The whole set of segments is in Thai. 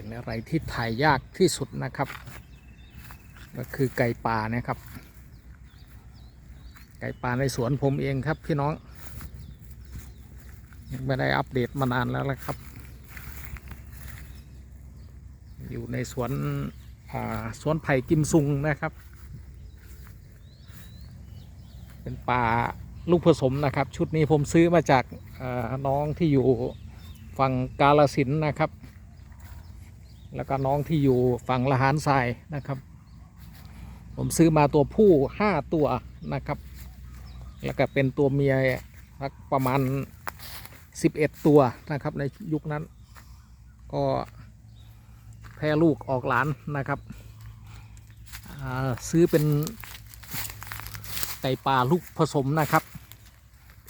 เป็นอะไรที่ถ่ายยากที่สุดนะครับ ก็คือไก่ป่านะครับ ไก่ป่าในสวนผมเองครับพี่น้อง ยังไม่ได้อัปเดตมานานแล้วละครับ อยู่ในสวนสวนไผ่กิมซุงนะครับ เป็นป่าลูกผสมนะครับ ชุดนี้ผมซื้อมาจากน้องที่อยู่ฝั่งกาลสินนะครับ แล้วก็น้องที่อยู่ฝั่งละหารทรายนะครับ ผมซื้อมาตัวผู้ห้าตัวนะครับ แล้วก็เป็นตัวเมียสักประมาณ11ตัวนะครับในยุคนั้น ก็แพร่ลูกออกหลานนะครับซื้อเป็นไก่ป่าลูกผสมนะครับ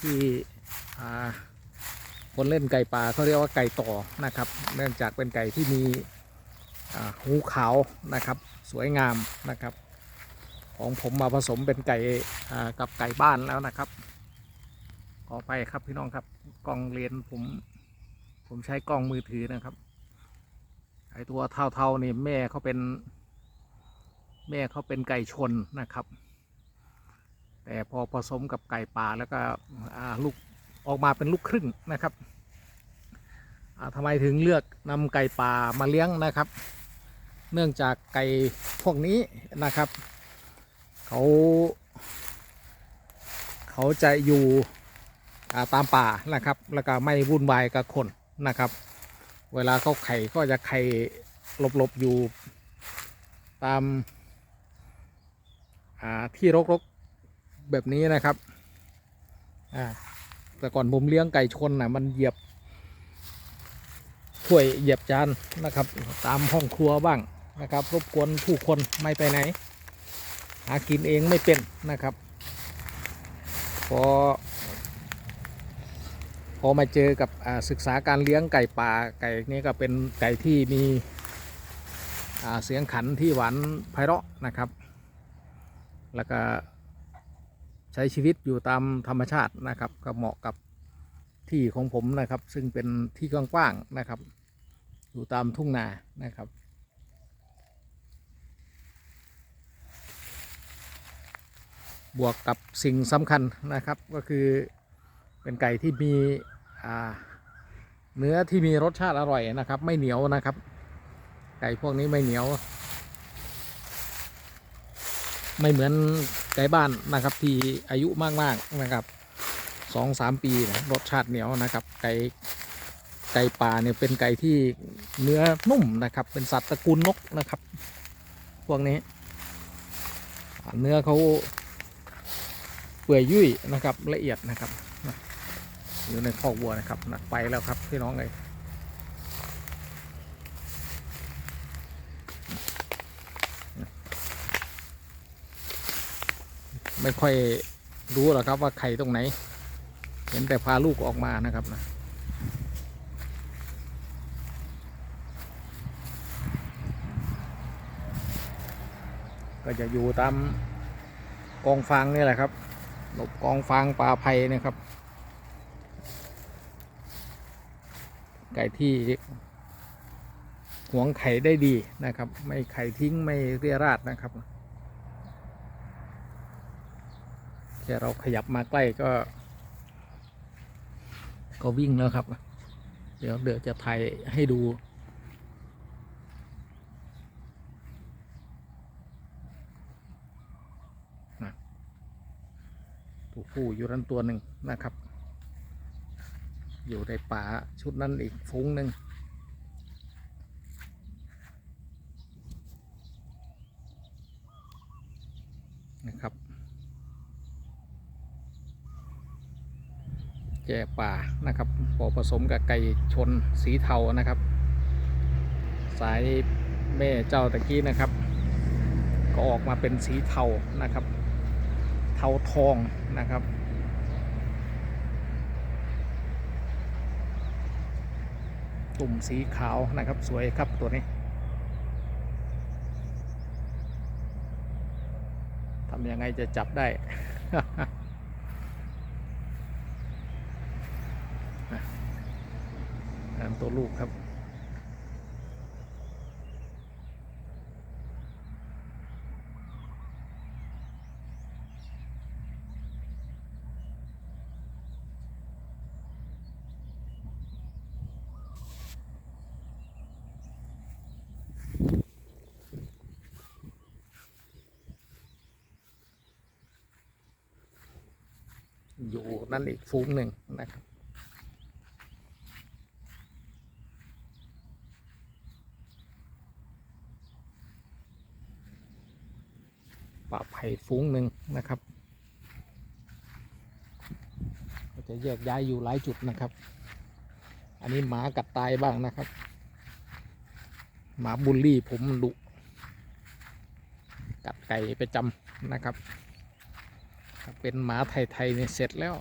ที่คนเล่นไก่ป่าเขาเรียกว่าไก่ต่อนะครับ เนื่องจากเป็นไก่ที่มี หูขาวนะครับ สวยงามนะครับ ของผมมาผสมเป็นไก่กับไก่บ้านแล้วนะครับ ขอไปครับพี่น้องครับกล้องเลนผม ผมใช้กล้องมือถือนะครับไอตัวเท่าๆนี่แม่เขาเป็น แม่เขาเป็นไก่ชนนะครับ แต่พอผสมกับไก่ป่าแล้วก็ลูกออกมาเป็นลูกครึ่งนะครับทำไมถึงเลือกนำไก่ป่ามาเลี้ยงนะครับ เนื่องจากไก่พวกนี้นะครับ เขา เขาจะอยู่ตามป่านะครับ แล้วก็ไม่วุ่นวายกับคนนะครับ เวลาเขาไข่ก็จะไข่หลบๆอยู่ตามาที่รกๆแบบนี้นะครับแต่ก่อนผมเลี้ยงไก่ชนนะมันเหยียบถ้วยเหยียบจานนะครับ ตามห้องครัวบ้าง นะครับรบกวนผู้คนไม่ไปไหน หากินเองไม่เป็นนะครับ พอ พอมาเจอกับศึกษาการเลี้ยงไก่ป่าไก่นี้ก็เป็นไก่ที่มีเสียงขันที่หวานไพเราะนะครับ แล้วก็ใช้ชีวิตอยู่ตามธรรมชาตินะครับ ก็เหมาะกับที่ของผมนะครับ ซึ่งเป็นที่กว้างๆนะครับ อยู่ตามทุ่งนานะครับ บวกกับสิ่งสำคัญนะครับก็คือเป็นไก่ที่มีเนื้อที่มีรสชาติอร่อยนะครับ ไม่เหนียวนะครับ ไก่พวกนี้ไม่เหนียว ไม่เหมือนไก่บ้านนะครับ ที่อายุมากๆนะครับสองสามปีนะรสชาติเหนียวนะครับ ไก่ไก่ป่าเนี่ยเป็นไก่ที่เนื้อนุ่มนะครับ เป็นสัตว์ตระกูลนกนะครับ พวกนี้ เนื้อเขา เปื่อยยุ่ยนะครับละเอียดนะครับอยู่ในคอกวัวนะครับนะไปแล้วครับพี่น้องเลยไม่ค่อยรู้หรอกครับว่าไข่ตรงไหน เห็นแต่พาลูกออกมานะครับนะก็จะอยู่ตามกองฟางนี่แหละครับ หลบกองฟางป่าไผ่นะครับ ไก่ที่หวงไข่ได้ดีนะครับ ไม่ไข่ทิ้งไม่เรียราดนะครับแค่เราขยับมาใกล้ก็ ก็วิ่งแล้วครับ เดี๋ยวเดี๋ยวจะถ่ายให้ดู ตัวผู้อยู่นั้นตัวหนึ่งนะครับ อยู่ในป่าชุดนั้นอีกฟุ้งหนึ่งนะครับแก่ป่านะครับพอผสมกับไก่ชนสีเทานะครับ สายแม่เจ้าตะกี้นะครับ ก็ออกมาเป็นสีเทานะครับ ทาทองนะครับ ตุ่มสีขาวนะครับสวยครับตัวนี้ทำยังไงจะจับได้ตัวลูกครับ อยู่นั่นอีกฝูงหนึ่งนะครับป่าไผ่ฟุ้งหนึ่งนะครับ ก็จะแยกย้ายอยู่หลายจุดนะครับ อันนี้หมากัดตายบ้างนะครับ หมาบูลลี่ผมดุกัดไก่ไปจำนะครับ เป็นหมาไทยๆเนี่ยเสร็จแล้ว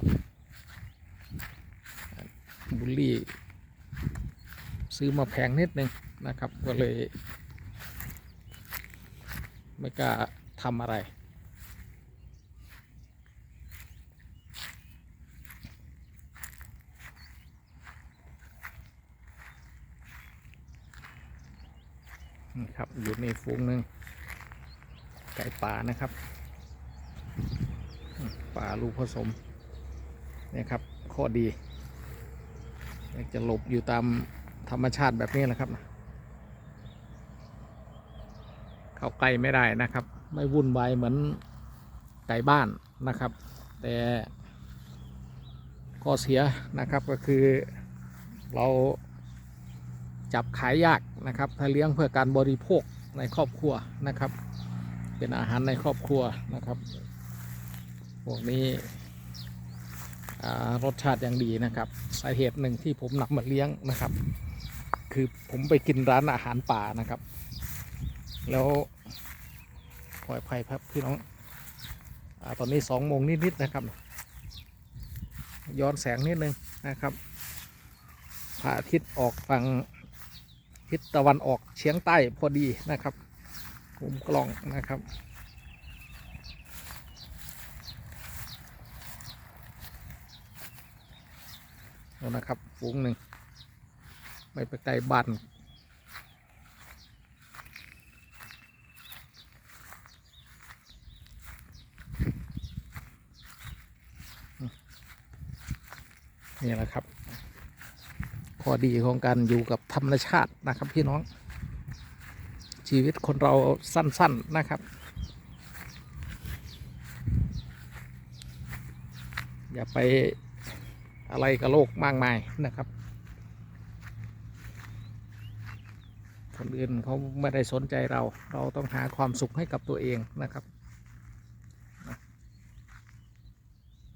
บูลลี่ ซื้อมาแพงนิดนึงนะครับ ก็เลย ไม่กล้าทำอะไรนี่ครับ อยู่ในฝูงหนึ่งไก่ป่านะครับ ป่าลูกผสมเนี่ยครับข้อดีอยากจะหลบอยู่ตามธรรมชาติแบบนี้แหละครับ เข้าใกล้ไม่ได้นะครับ ไม่วุ่นวายเหมือนไก่บ้านนะครับ แต่ข้อเสียนะครับก็คือเราจับขายยากนะครับ ถ้าเลี้ยงเพื่อการบริโภคในครอบครัวนะครับ เป็นอาหารในครอบครัวนะครับ พวกนี้รสชาติอย่างดีนะครับ สาเหตุหนึ่งที่ผมนำมาเลี้ยงนะครับ คือผมไปกินร้านอาหารป่านะครับ แล้วปล่อยภัยครับพี่น้องอตอนนี้สองโมงนิดๆนะครับ ย้อนแสงนิดนึงนะครับพระอาทิตย์ออกฝั่งทิศตะวันออกเฉียงใต้พอดีนะครับมุมกล้องนะครับ เอา นะครับ ฝูงหนึ่ง ไม่ไปไกลบ้านนี่แหละครับ ข้อดีของการอยู่กับธรรมชาตินะครับพี่น้อง ชีวิตคนเราสั้นๆนะครับ อย่าไป อะไรกับโลกมากมายนะครับ คนอื่นเขาไม่ได้สนใจเรา เราต้องหาความสุขให้กับตัวเองนะครับ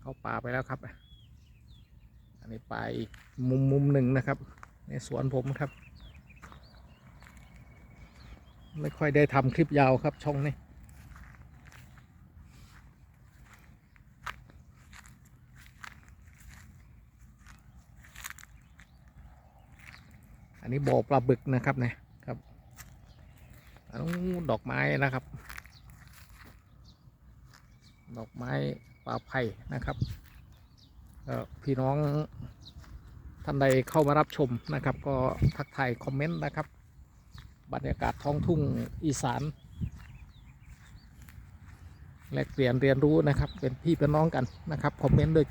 เข้าป่าไปแล้วครับ อันนี้ไปอีกมุมมุมหนึ่งนะครับ ในสวนผมครับ ไม่ค่อยได้ทำคลิปยาวครับช่องนี้ นี้บ่อปลาบึกนะครับเนี่ยครับอันนู้ดอกไม้นะครับ ดอกไม้ป่าไผ่นะครับพี่น้องท่านใดเข้ามารับชมนะครับ ก็ทักทายคอมเมนต์นะครับ บรรยากาศท้องทุ่งอีสานแลกเปลี่ยนเรียนรู้นะครับ เป็นพี่เป็นน้องกันนะครับคอมเมนต์ด้วย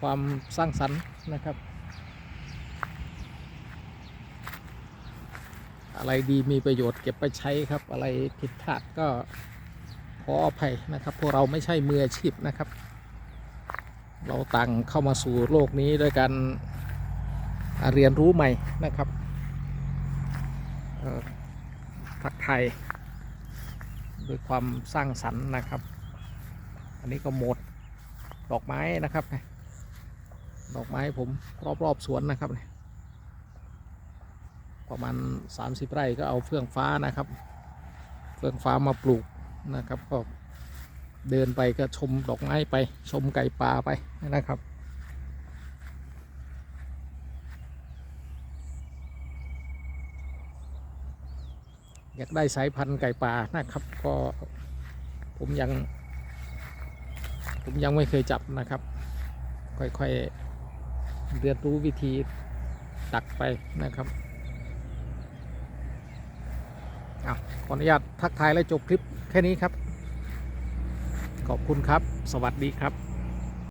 ความสร้างสรรค์นะครับ อะไรดีมีประโยชน์เก็บไปใช้ครับ อะไรผิดพลาดก็ขออภัยนะครับ พวกเราไม่ใช่มืออาชีพนะครับ เราต่างเข้ามาสู่โลกนี้ด้วยการเรียนรู้ใหม่นะครับเอ่อทักไทยด้วยความสร้างสรรค์นะครับ อันนี้ก็หมดดอกไม้นะครับ ดอกไม้ผมรอบๆสวนนะครับ ประมาณ 30 ไร่ก็เอาเฟื่องฟ้านะครับ เฟื่องฟ้ามาปลูกนะครับก็เดินไปก็ชมดอกไม้ไปชมไก่ป่าไปนะครับอยากได้สายพันธุ์ไก่ป่านะครับ ก็ผมยัง ผมยังไม่เคยจับนะครับ ค่อยๆเรียนรู้วิธีตักไปนะครับ อะขออนุญาตทักทายและจบคลิปแค่นี้ครับ ขอบคุณครับ สวัสดีครับ